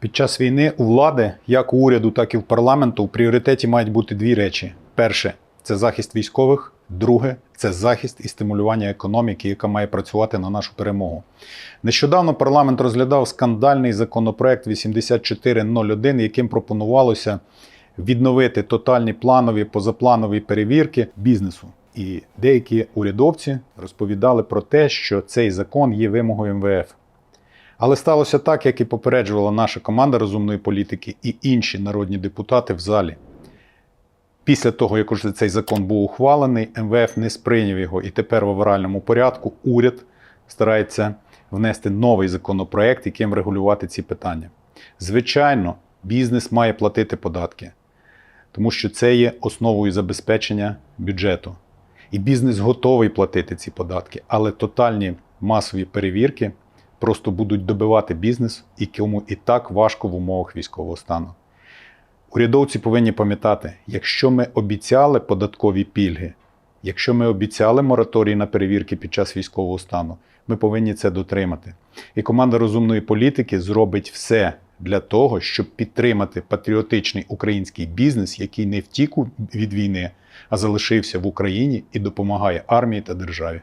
Під час війни у влади, як у уряду, так і в парламенту, в пріоритеті мають бути дві речі: перше це захист військових, друге це захист і стимулювання економіки, яка має працювати на нашу перемогу. Нещодавно парламент розглядав скандальний законопроект 8401, яким пропонувалося відновити тотальні планові позапланові перевірки бізнесу. І деякі урядовці розповідали про те, що цей закон є вимогою МВФ. Але сталося так, як і попереджувала наша команда розумної політики і інші народні депутати в залі. Після того, як уже цей закон був ухвалений, МВФ не сприйняв його, і тепер в авральному порядку уряд старається внести новий законопроект, яким регулювати ці питання. Звичайно, бізнес має платити податки, тому що це є основою забезпечення бюджету. І бізнес готовий платити ці податки, але тотальні масові перевірки просто будуть добивати бізнес, якому і так важко в умовах військового стану. Урядовці повинні пам'ятати, якщо ми обіцяли податкові пільги, якщо ми обіцяли мораторій на перевірки під час військового стану, ми повинні це дотримати. І команда розумної політики зробить все для того, щоб підтримати патріотичний український бізнес, який не втік від війни, а залишився в Україні і допомагає армії та державі.